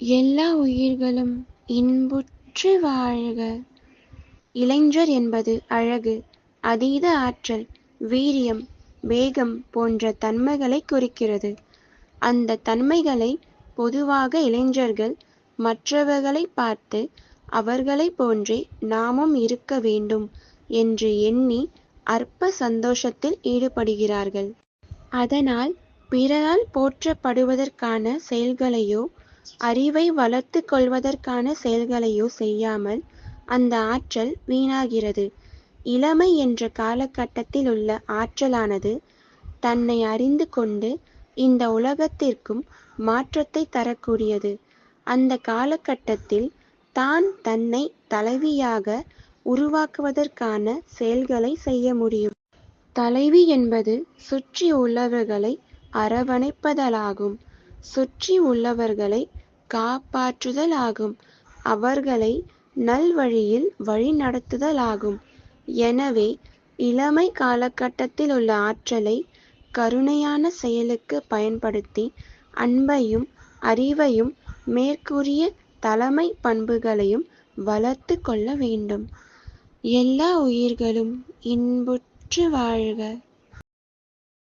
எல்லா உயிர்களும் இன்புற்று வாழ்க! இளைஞர் என்பது அழகு, அதீத ஆற்றல், வீரியம், வேகம் போன்ற தன்மைகளை குறிக்கிறது. அந்த தன்மைகளை பொதுவாக இளைஞர்கள் மற்றவர்களை பார்த்து அவர்களைப் போன்றே நாமும் இருக்க வேண்டும் என்று எண்ணி அற்ப சந்தோஷத்தில் ஈடுபடுகிறார்கள். அதனால் பிறரால் போற்றப்படுவதற்கான செயல்களையோ அறிவை வளர்த்துக் கொள்வதற்கான செயல்களையோ செய்யாமல் அந்த ஆற்றல் வீணாகிறது. இளமை என்ற காலகட்டத்தில் உள்ள ஆற்றலானது தன்னை அறிந்து கொண்டு இந்த உலகத்திற்கும் மாற்றத்தைத் தரக்கூடியது. அந்தக் காலகட்டத்தில் தான் தன்னைத் தலைவியாக உருவாக்குவதற்கான செயல்களைச் செய்ய முடியும். தலைவி என்பது சுற்றி உள்ளவர்களை அரவணைப்பதலாகும் சுற்றி உள்ளவர்களைக் காப்பாற்றுதலாகும். அவர்களை நல்வழியில் வழிநடத்துதலாகும். எனவே இளமை காலகட்டத்தில் உள்ள ஆற்றலை கருணையான செயலுக்கு பயன்படுத்தி அன்பையும் அறிவையும் மேற்கூறிய தலைமை பண்புகளையும் வளர்த்துக் கொள்ள வேண்டும். எல்லா உயிர்களும் இன்புற்று வாழ்க!